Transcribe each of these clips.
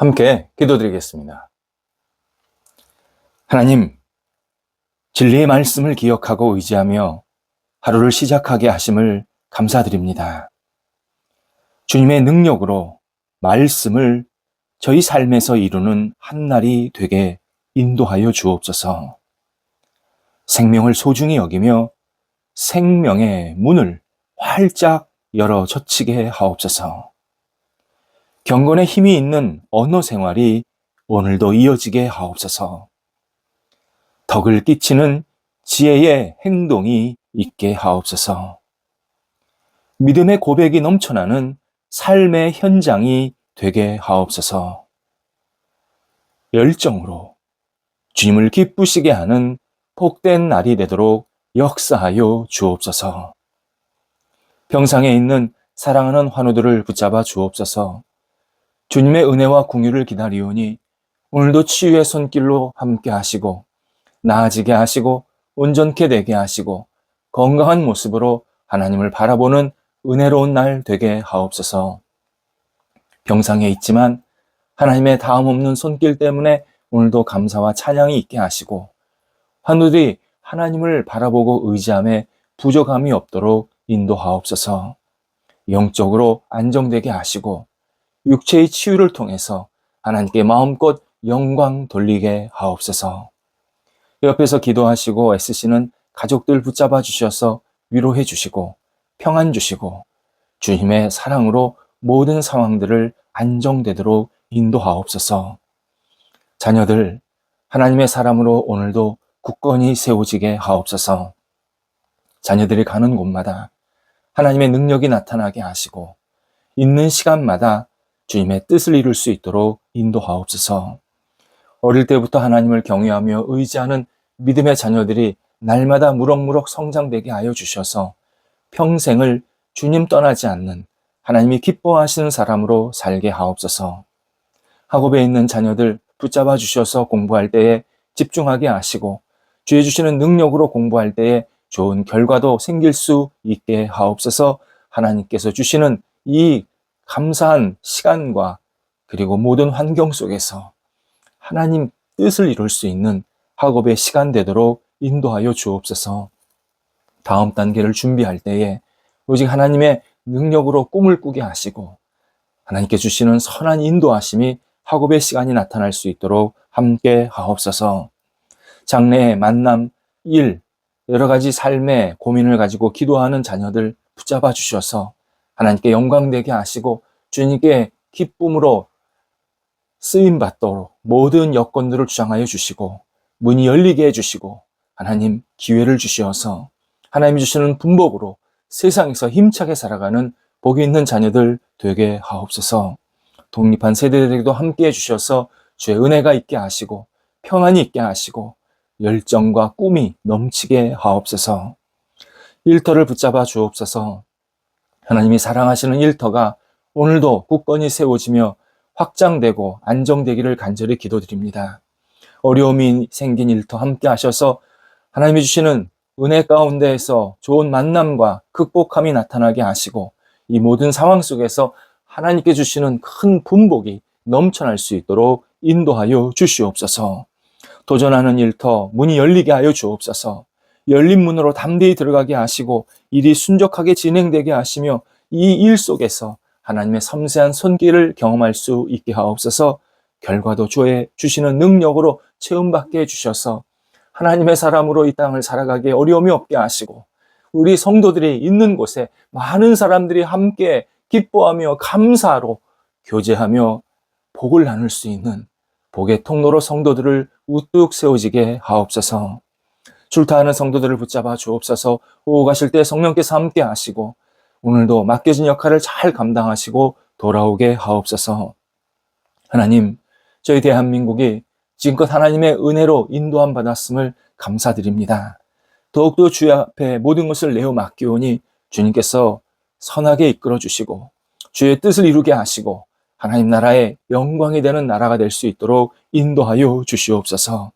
함께 기도드리겠습니다. 하나님, 진리의 말씀을 기억하고 의지하며 하루를 시작하게 하심을 감사드립니다. 주님의 능력으로 말씀을 저희 삶에서 이루는 한 날이 되게 인도하여 주옵소서. 생명을 소중히 여기며 생명의 문을 활짝 열어 젖히게 하옵소서. 경건의 힘이 있는 언어 생활이 오늘도 이어지게 하옵소서. 덕을 끼치는 지혜의 행동이 있게 하옵소서. 믿음의 고백이 넘쳐나는 삶의 현장이 되게 하옵소서. 열정으로 주님을 기쁘시게 하는 복된 날이 되도록 역사하여 주옵소서. 병상에 있는 사랑하는 환우들을 붙잡아 주옵소서. 주님의 은혜와 궁유를 기다리오니 오늘도 치유의 손길로 함께 하시고 나아지게 하시고 온전케 되게 하시고 건강한 모습으로 하나님을 바라보는 은혜로운 날 되게 하옵소서. 병상에 있지만 하나님의 다음 없는 손길 때문에 오늘도 감사와 찬양이 있게 하시고 환우들이 하나님을 바라보고 의지함에 부족함이 없도록 인도하옵소서. 영적으로 안정되게 하시고 육체의 치유를 통해서 하나님께 마음껏 영광 돌리게 하옵소서. 옆에서 기도하시고 애쓰시는 가족들 붙잡아 주셔서 위로해 주시고 평안 주시고 주님의 사랑으로 모든 상황들을 안정되도록 인도하옵소서. 자녀들 하나님의 사람으로 오늘도 굳건히 세워지게 하옵소서. 자녀들이 가는 곳마다 하나님의 능력이 나타나게 하시고 있는 시간마다 주님의 뜻을 이룰 수 있도록 인도하옵소서. 어릴 때부터 하나님을 경외하며 의지하는 믿음의 자녀들이 날마다 무럭무럭 성장되게 하여 주셔서 평생을 주님 떠나지 않는 하나님이 기뻐하시는 사람으로 살게 하옵소서. 학업에 있는 자녀들 붙잡아 주셔서 공부할 때에 집중하게 하시고 주의 주시는 능력으로 공부할 때에 좋은 결과도 생길 수 있게 하옵소서 하나님께서 주시는 이 감사한 시간과 그리고 모든 환경 속에서 하나님 뜻을 이룰 수 있는 학업의 시간 되도록 인도하여 주옵소서. 다음 단계를 준비할 때에 오직 하나님의 능력으로 꿈을 꾸게 하시고 하나님께 주시는 선한 인도하심이 학업의 시간이 나타날 수 있도록 함께 하옵소서. 장래의 만남, 일, 여러 가지 삶의 고민을 가지고 기도하는 자녀들 붙잡아 주셔서 하나님께 영광되게 하시고 주님께 기쁨으로 쓰임 받도록 모든 여건들을 주장하여 주시고 문이 열리게 해 주시고 하나님 기회를 주시어서 하나님이 주시는 분복으로 세상에서 힘차게 살아가는 복이 있는 자녀들 되게 하옵소서. 독립한 세대들에게도 함께 해 주셔서 주의 은혜가 있게 하시고 평안이 있게 하시고 열정과 꿈이 넘치게 하옵소서. 일터를 붙잡아 주옵소서. 하나님이 사랑하시는 일터가 오늘도 굳건히 세워지며 확장되고 안정되기를 간절히 기도드립니다. 어려움이 생긴 일터 함께 하셔서 하나님이 주시는 은혜 가운데에서 좋은 만남과 극복함이 나타나게 하시고 이 모든 상황 속에서 하나님께 주시는 큰 분복이 넘쳐날 수 있도록 인도하여 주시옵소서. 도전하는 일터 문이 열리게 하여 주옵소서. 열린 문으로 담대히 들어가게 하시고 일이 순적하게 진행되게 하시며 이 일 속에서 하나님의 섬세한 손길을 경험할 수 있게 하옵소서. 결과도 주의 주시는 능력으로 체험받게 해주셔서 하나님의 사람으로 이 땅을 살아가기에 어려움이 없게 하시고 우리 성도들이 있는 곳에 많은 사람들이 함께 기뻐하며 감사로 교제하며 복을 나눌 수 있는 복의 통로로 성도들을 우뚝 세워지게 하옵소서. 출타하는 성도들을 붙잡아 주옵소서. 오고 가실 때 성령께서 함께 하시고 오늘도 맡겨진 역할을 잘 감당하시고 돌아오게 하옵소서. 하나님, 저희 대한민국이 지금껏 하나님의 은혜로 인도함 받았음을 감사드립니다. 더욱더 주의 앞에 모든 것을 내어 맡기오니 주님께서 선하게 이끌어 주시고 주의 뜻을 이루게 하시고 하나님 나라의 영광이 되는 나라가 될 수 있도록 인도하여 주시옵소서.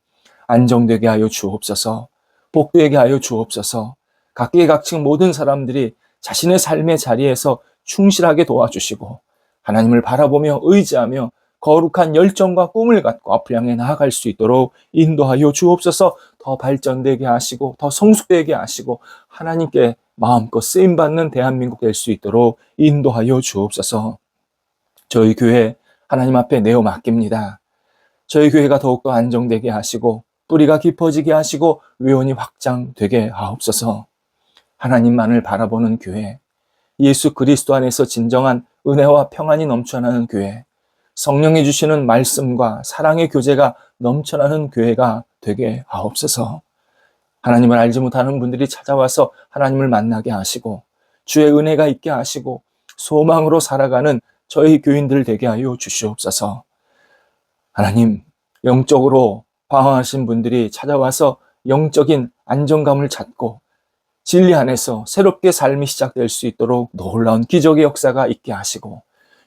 안정되게 하여 주옵소서. 복되게 하여 주옵소서. 각계각층 모든 사람들이 자신의 삶의 자리에서 충실하게 도와주시고 하나님을 바라보며 의지하며 거룩한 열정과 꿈을 갖고 앞을 향해 나아갈 수 있도록 인도하여 주옵소서 더 발전되게 하시고 더 성숙되게 하시고 하나님께 마음껏 쓰임 받는 대한민국 될 수 있도록 인도하여 주옵소서. 저희 교회 하나님 앞에 내어 맡깁니다. 저희 교회가 더욱더 안정되게 하시고 뿌리가 깊어지게 하시고 외원이 확장되게 하옵소서. 하나님만을 바라보는 교회, 예수 그리스도 안에서 진정한 은혜와 평안이 넘쳐나는 교회, 성령이 주시는 말씀과 사랑의 교제가 넘쳐나는 교회가 되게 하옵소서. 하나님을 알지 못하는 분들이 찾아와서 하나님을 만나게 하시고 주의 은혜가 있게 하시고 소망으로 살아가는 저희 교인들 되게 하여 주시옵소서. 하나님, 영적으로 방황하신 분들이 찾아와서 영적인 안정감을 찾고 진리 안에서 새롭게 삶이 시작될 수 있도록 놀라운 기적의 역사가 있게 하시고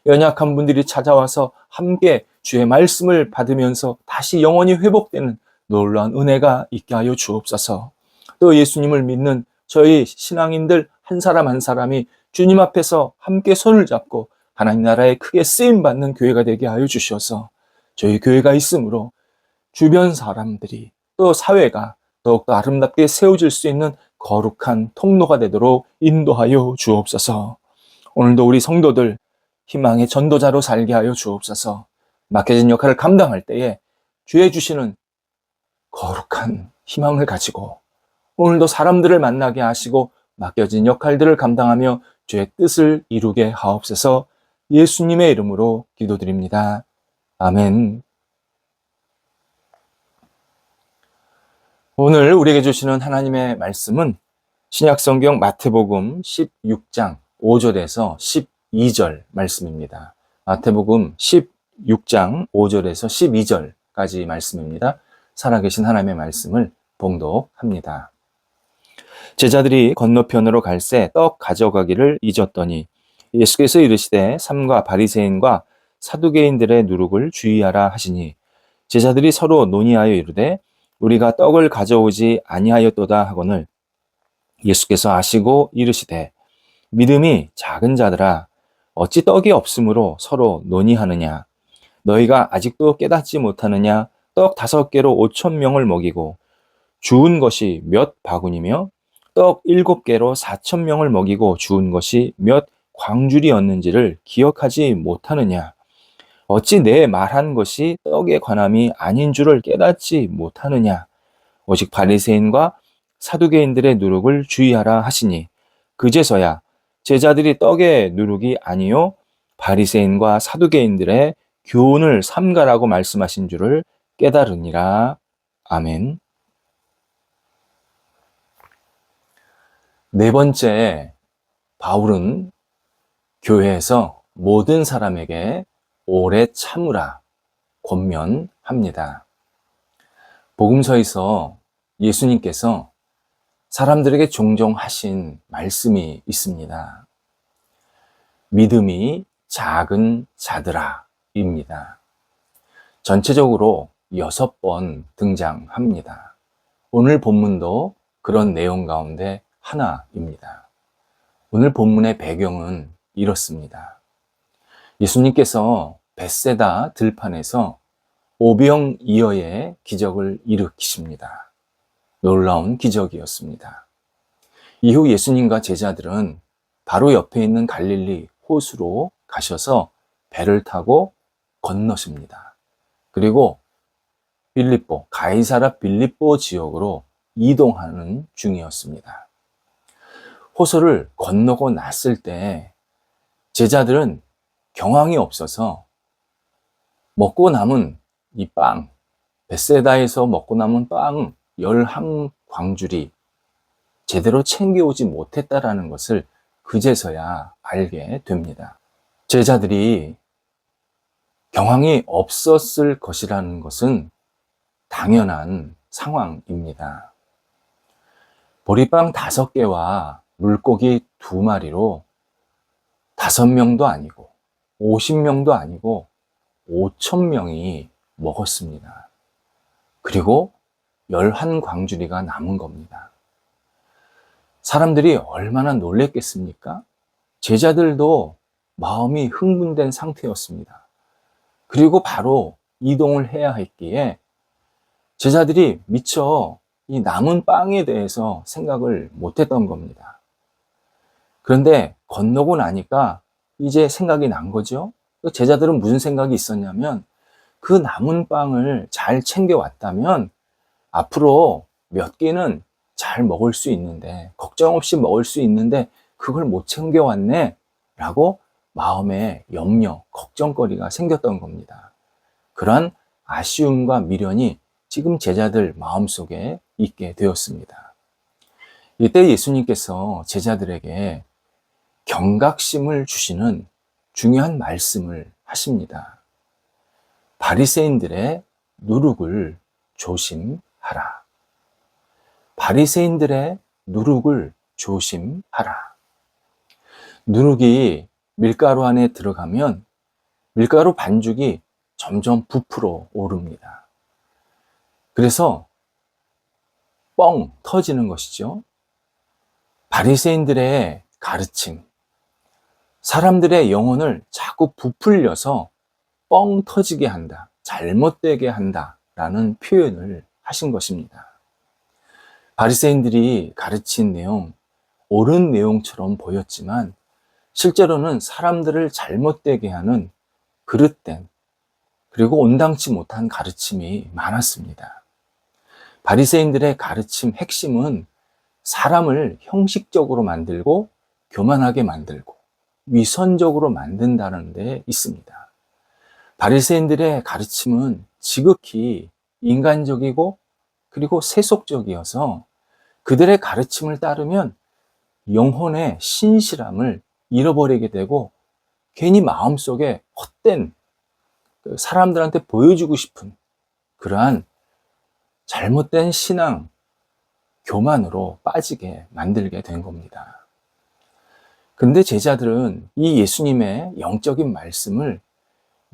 연약한 분들이 찾아와서 함께 주의 말씀을 받으면서 다시 영원히 회복되는 놀라운 은혜가 있게 하여 주옵소서. 또 예수님을 믿는 저희 신앙인들 한 사람 한 사람이 주님 앞에서 함께 손을 잡고 하나님 나라에 크게 쓰임 받는 교회가 되게 하여 주셔서 저희 교회가 있으므로 주변 사람들이 또 사회가 더욱더 아름답게 세워질 수 있는 거룩한 통로가 되도록 인도하여 주옵소서. 오늘도 우리 성도들 희망의 전도자로 살게 하여 주옵소서. 맡겨진 역할을 감당할 때에 주의 주시는 거룩한 희망을 가지고 오늘도 사람들을 만나게 하시고 맡겨진 역할들을 감당하며 주의 뜻을 이루게 하옵소서 예수님의 이름으로 기도드립니다. 아멘. 오늘 우리에게 주시는 하나님의 말씀은 신약성경 마태복음 16장 5절에서 12절 말씀입니다. 마태복음 16장 5절에서 12절까지 말씀입니다. 살아계신 하나님의 말씀을 봉독합니다. 제자들이 건너편으로 갈 새 떡 가져가기를 잊었더니 예수께서 이르시되 삼가 바리새인과 사두개인들의 누룩을 주의하라 하시니 제자들이 서로 논의하여 이르되 우리가 떡을 가져오지 아니하였도다 하거늘 예수께서 아시고 이르시되 믿음이 작은 자들아 어찌 떡이 없으므로 서로 논의하느냐? 너희가 아직도 깨닫지 못하느냐? 떡 다섯 개로 오천 명을 먹이고 주운 것이 몇 바구니며 떡 일곱 개로 사천 명을 먹이고 주운 것이 몇 광줄이었는지를 기억하지 못하느냐 어찌 내 말한 것이 떡의 관함이 아닌 줄을 깨닫지 못하느냐 오직 바리새인과 사두개인들의 누룩을 주의하라 하시니 그제서야 제자들이 떡의 누룩이 아니요 바리새인과 사두개인들의 교훈을 삼가라고 말씀하신 줄을 깨달으니라. 아멘. 네 번째, 바울은 교회에서 모든 사람에게 오래 참으라 권면합니다. 복음서에서 예수님께서 사람들에게 종종 하신 말씀이 있습니다. 믿음이 작은 자들아입니다. 전체적으로 여섯 번 등장합니다. 오늘 본문도 그런 내용 가운데 하나입니다. 오늘 본문의 배경은 이렇습니다. 예수님께서 벳세다 들판에서 오병 이어의 기적을 일으키십니다. 놀라운 기적이었습니다. 이후 예수님과 제자들은 바로 옆에 있는 갈릴리 호수로 가셔서 배를 타고 건너십니다. 그리고 빌립보, 가이사라 빌립보 지역으로 이동하는 중이었습니다. 호수를 건너고 났을 때 제자들은 경황이 없어서 먹고 남은 이 빵, 베세다에서 먹고 남은 빵 11광줄이 제대로 챙겨오지 못했다라는 것을 그제서야 알게 됩니다. 제자들이 경황이 없었을 것이라는 것은 당연한 상황입니다. 보리빵 다섯 개와 물고기 두 마리로 다섯 명도 아니고 오십 명도 아니고 오천 명이 먹었습니다. 그리고 열한 광주리가 남은 겁니다. 사람들이 얼마나 놀랬겠습니까? 제자들도 마음이 흥분된 상태였습니다. 그리고 바로 이동을 해야 했기에 제자들이 미처 이 남은 빵에 대해서 생각을 못 했던 겁니다. 그런데 건너고 나니까 이제 생각이 난 거죠. 그 제자들은 무슨 생각이 있었냐면 그 남은 빵을 잘 챙겨왔다면 앞으로 몇 개는 잘 먹을 수 있는데, 걱정 없이 먹을 수 있는데, 그걸 못 챙겨왔네? 라고 마음에 염려, 걱정거리가 생겼던 겁니다. 그런 아쉬움과 미련이 지금 제자들 마음속에 있게 되었습니다. 이때 예수님께서 제자들에게 경각심을 주시는 중요한 말씀을 하십니다. 바리새인들의 누룩을 조심하라. 바리새인들의 누룩을 조심하라. 누룩이 밀가루 안에 들어가면 밀가루 반죽이 점점 부풀어 오릅니다. 그래서 뻥 터지는 것이죠. 바리새인들의 가르침, 사람들의 영혼을 자꾸 부풀려서 뻥 터지게 한다, 잘못되게 한다 라는 표현을 하신 것입니다. 바리새인들이 가르친 내용, 옳은 내용처럼 보였지만 실제로는 사람들을 잘못되게 하는 그릇된 그리고 온당치 못한 가르침이 많았습니다. 바리새인들의 가르침 핵심은 사람을 형식적으로 만들고 교만하게 만들고 위선적으로 만든다는 데 있습니다. 바리새인들의 가르침은 지극히 인간적이고 그리고 세속적이어서 그들의 가르침을 따르면 영혼의 신실함을 잃어버리게 되고 괜히 마음속에 헛된 그 사람들한테 보여주고 싶은 그러한 잘못된 신앙, 교만으로 빠지게 만들게 된 겁니다. 근데 제자들은 이 예수님의 영적인 말씀을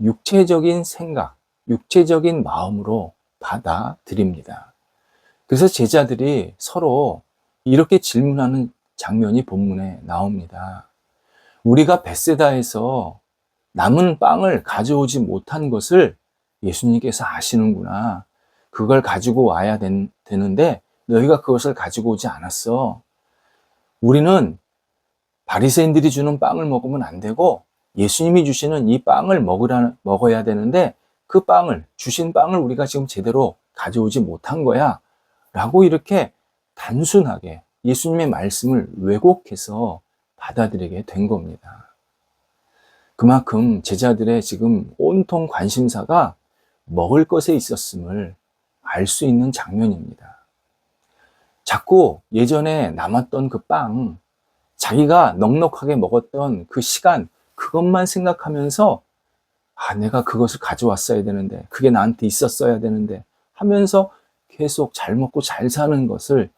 육체적인 생각, 육체적인 마음으로 받아들입니다. 그래서 제자들이 서로 이렇게 질문하는 장면이 본문에 나옵니다. 우리가 베세다에서 남은 빵을 가져오지 못한 것을 예수님께서 아시는구나. 그걸 가지고 와야 된, 되는데 너희가 그것을 가지고 오지 않았어. 우리는 바리새인들이 주는 빵을 먹으면 안 되고 예수님이 주시는 이 빵을 먹으라, 먹어야 되는데 그 빵을 주신 빵을 우리가 지금 제대로 가져오지 못한 거야. 라고 이렇게 단순하게 예수님의 말씀을 왜곡해서 받아들이게 된 겁니다. 그만큼 제자들의 지금 온통 관심사가 먹을 것에 있었음을 알 수 있는 장면입니다. 자꾸 예전에 남았던 그 빵, 자기가 넉넉하게 먹었던 그 시간, 그것만 생각하면서, 아, 내가 그것을 가져왔어야 되는데, 그게 나한테 있었어야 되는데, 하면서 계속 잘 먹고 잘 사는 것을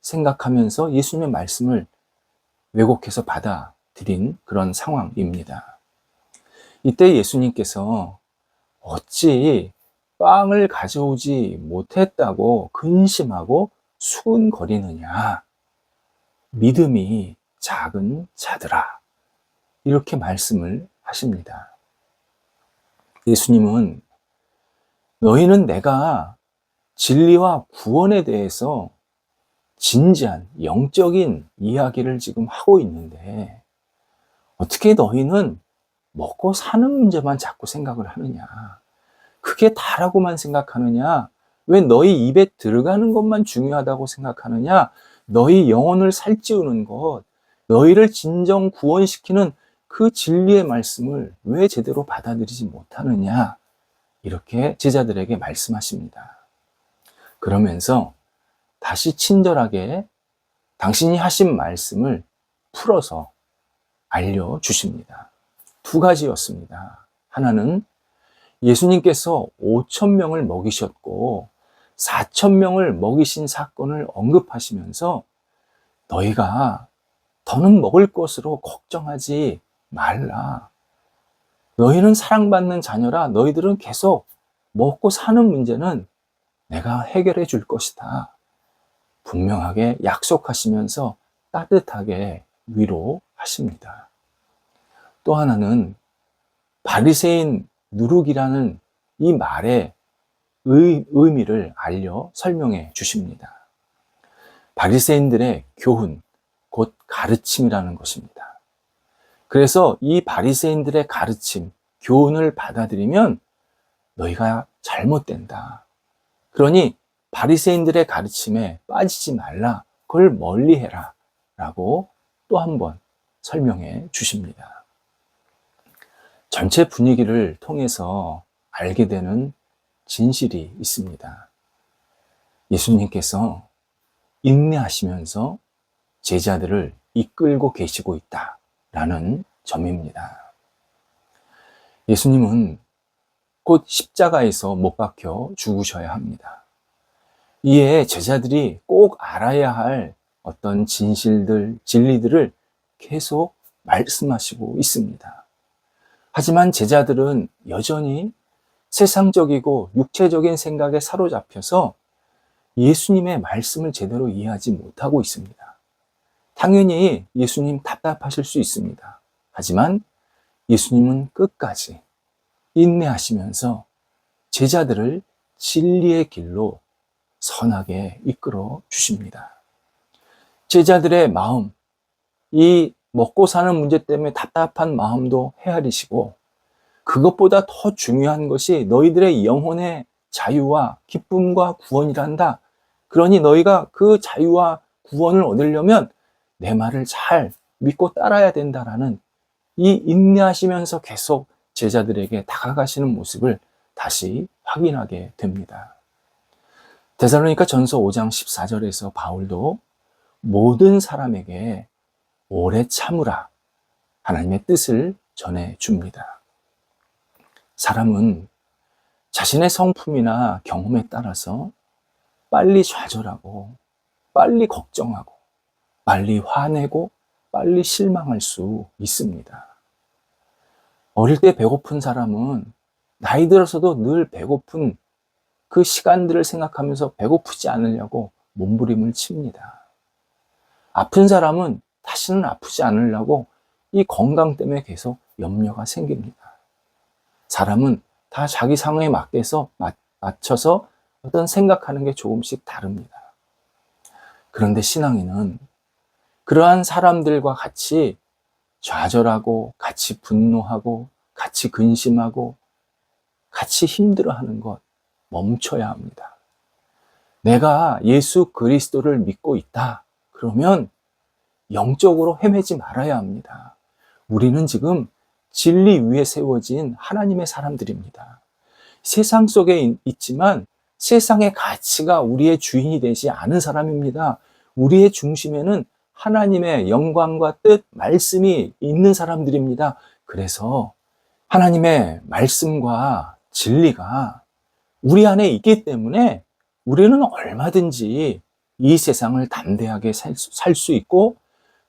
생각하면서 예수님의 말씀을 왜곡해서 받아들인 그런 상황입니다. 이때 예수님께서 어찌 빵을 가져오지 못했다고 근심하고 수군거리느냐. 믿음이 작은 자들아. 이렇게 말씀을 하십니다. 예수님은 너희는 내가 진리와 구원에 대해서 진지한 영적인 이야기를 지금 하고 있는데 어떻게 너희는 먹고 사는 문제만 자꾸 생각을 하느냐? 그게 다라고만 생각하느냐? 왜 너희 입에 들어가는 것만 중요하다고 생각하느냐? 너희 영혼을 살찌우는 것, 너희를 진정 구원시키는 그 진리의 말씀을 왜 제대로 받아들이지 못하느냐? 이렇게 제자들에게 말씀하십니다. 그러면서 다시 친절하게 당신이 하신 말씀을 풀어서 알려주십니다. 두 가지였습니다. 하나는 예수님께서 5천 명을 먹이셨고 4천 명을 먹이신 사건을 언급하시면서 너희가 더는 먹을 것으로 걱정하지 말라. 너희는 사랑받는 자녀라. 너희들은 계속 먹고 사는 문제는 내가 해결해 줄 것이다. 분명하게 약속하시면서 따뜻하게 위로하십니다. 또 하나는 바리새인 누룩이라는 이 말의 의, 의미를 알려 설명해 주십니다. 바리새인들의 교훈, 곧 가르침이라는 것입니다. 그래서 이 바리새인들의 가르침, 교훈을 받아들이면 너희가 잘못된다. 그러니 바리새인들의 가르침에 빠지지 말라. 그걸 멀리해라. 라고 또 한 번 설명해 주십니다. 전체 분위기를 통해서 알게 되는 진실이 있습니다. 예수님께서 인내하시면서 제자들을 이끌고 계시고 있다라는 점입니다. 예수님은 곧 십자가에서 못 박혀 죽으셔야 합니다. 이에 제자들이 꼭 알아야 할 어떤 진실들, 진리들을 계속 말씀하시고 있습니다. 하지만 제자들은 여전히 세상적이고 육체적인 생각에 사로잡혀서 예수님의 말씀을 제대로 이해하지 못하고 있습니다. 당연히 예수님 답답하실 수 있습니다. 하지만 예수님은 끝까지 인내하시면서 제자들을 진리의 길로 선하게 이끌어 주십니다. 제자들의 마음, 이 먹고 사는 문제 때문에 답답한 마음도 헤아리시고 그것보다 더 중요한 것이 너희들의 영혼의 자유와 기쁨과 구원이란다. 그러니 너희가 그 자유와 구원을 얻으려면 내 말을 잘 믿고 따라야 된다라는 이 인내하시면서 계속 제자들에게 다가가시는 모습을 다시 확인하게 됩니다. 데살로니가 전서 5장 14절에서 바울도 모든 사람에게 오래 참으라 하나님의 뜻을 전해 줍니다. 사람은 자신의 성품이나 경험에 따라서 빨리 좌절하고 빨리 걱정하고 빨리 화내고 빨리 실망할 수 있습니다. 어릴 때 배고픈 사람은 나이 들어서도 늘 배고픈 그 시간들을 생각하면서 배고프지 않으려고 몸부림을 칩니다. 아픈 사람은 다시는 아프지 않으려고 이 건강 때문에 계속 염려가 생깁니다. 사람은 다 자기 상황에 맞게서 맞춰서 어떤 생각하는 게 조금씩 다릅니다. 그런데 신앙인은 그러한 사람들과 같이 좌절하고 같이 분노하고 같이 근심하고 같이 힘들어하는 것 멈춰야 합니다. 내가 예수 그리스도를 믿고 있다. 그러면 영적으로 헤매지 말아야 합니다. 우리는 지금 진리 위에 세워진 하나님의 사람들입니다. 세상 속에 있지만 세상의 가치가 우리의 주인이 되지 않은 사람입니다. 우리의 중심에는 하나님의 영광과 뜻, 말씀이 있는 사람들입니다. 그래서 하나님의 말씀과 진리가 우리 안에 있기 때문에 우리는 얼마든지 이 세상을 담대하게 살수 있고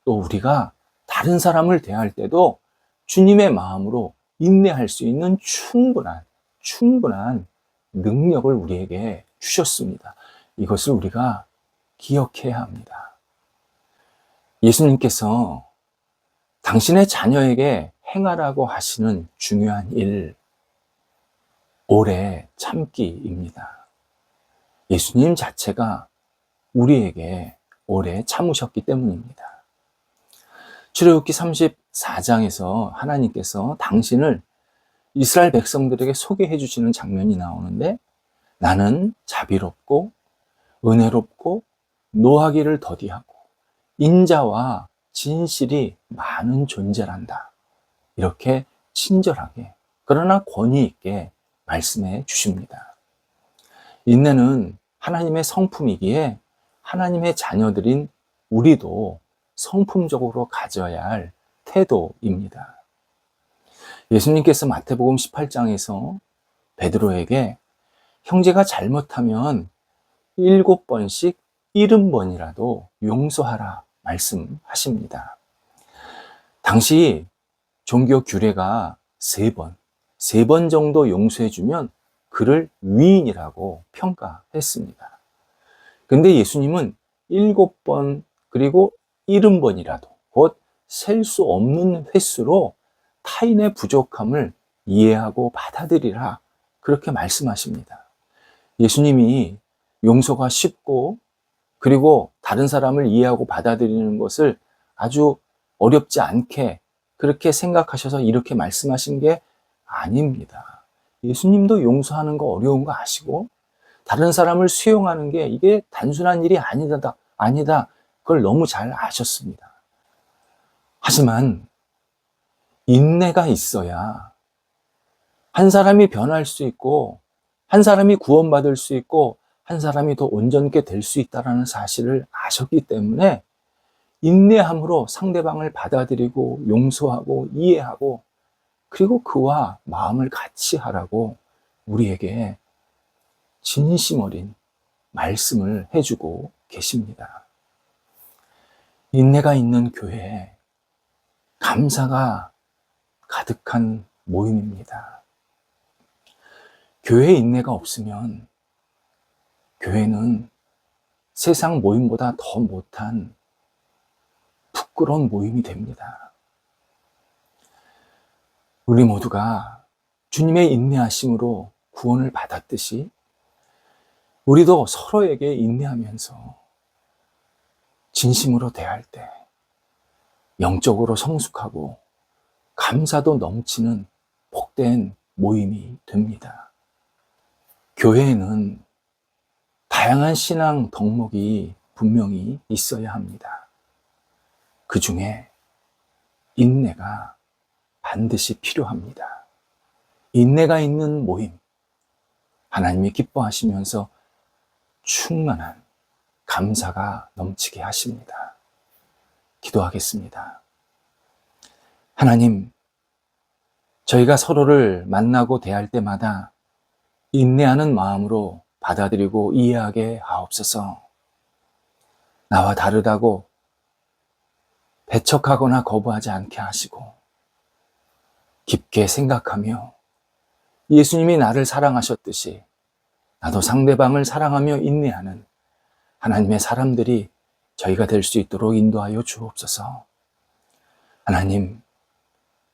또 우리가 다른 사람을 대할 때도 주님의 마음으로 인내할 수 있는 충분한, 충분한 능력을 우리에게 주셨습니다. 이것을 우리가 기억해야 합니다. 예수님께서 당신의 자녀에게 행하라고 하시는 중요한 일, 오래 참기입니다. 예수님 자체가 우리에게 오래 참으셨기 때문입니다. 출애굽기 34장에서 하나님께서 당신을 이스라엘 백성들에게 소개해 주시는 장면이 나오는데 나는 자비롭고 은혜롭고 노하기를 더디하고 인자와 진실이 많은 존재란다. 이렇게 친절하게, 그러나 권위 있게 말씀해 주십니다. 인내는 하나님의 성품이기에 하나님의 자녀들인 우리도 성품적으로 가져야 할 태도입니다. 예수님께서 마태복음 18장에서 베드로에게 형제가 잘못하면 일곱 번씩 일흔 번이라도 용서하라 말씀하십니다. 당시 종교 규례가 세 번, 세번 정도 용서해주면 그를 위인이라고 평가했습니다. 근데 예수님은 일곱 번, 그리고 일흔 번이라도, 곧 셀 수 없는 횟수로 타인의 부족함을 이해하고 받아들이라. 그렇게 말씀하십니다. 예수님이 용서가 쉽고 그리고 다른 사람을 이해하고 받아들이는 것을 아주 어렵지 않게 그렇게 생각하셔서 이렇게 말씀하신 게 아닙니다. 예수님도 용서하는 거 어려운 거 아시고 다른 사람을 수용하는 게 이게 단순한 일이 아니다, 아니다. 그걸 너무 잘 아셨습니다. 하지만 인내가 있어야 한 사람이 변할 수 있고 한 사람이 구원받을 수 있고 한 사람이 더 온전케 될 수 있다는 사실을 아셨기 때문에 인내함으로 상대방을 받아들이고 용서하고 이해하고 그리고 그와 마음을 같이 하라고 우리에게 진심 어린 말씀을 해주고 계십니다. 인내가 있는 교회에 감사가 가득한 모임입니다. 교회에 인내가 없으면 교회는 세상 모임보다 더 못한 부끄러운 모임이 됩니다. 우리 모두가 주님의 인내하심으로 구원을 받았듯이 우리도 서로에게 인내하면서 진심으로 대할 때 영적으로 성숙하고 감사도 넘치는 복된 모임이 됩니다. 교회에는 다양한 신앙 덕목이 분명히 있어야 합니다. 그 중에 인내가 반드시 필요합니다. 인내가 있는 모임, 하나님이 기뻐하시면서 충만한 감사가 넘치게 하십니다. 기도하겠습니다. 하나님, 저희가 서로를 만나고 대할 때마다 인내하는 마음으로 받아들이고 이해하게 하옵소서. 나와 다르다고 배척하거나 거부하지 않게 하시고 깊게 생각하며 예수님이 나를 사랑하셨듯이 나도 상대방을 사랑하며 인내하는 하나님의 사람들이 저희가 될 수 있도록 인도하여 주옵소서. 하나님,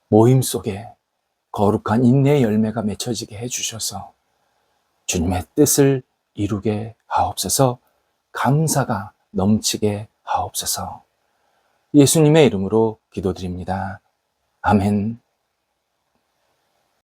모임 속에 거룩한 인내의 열매가 맺혀지게 해주셔서 주님의 뜻을 이루게 하옵소서 감사가 넘치게 하옵소서 예수님의 이름으로 기도드립니다. 아멘.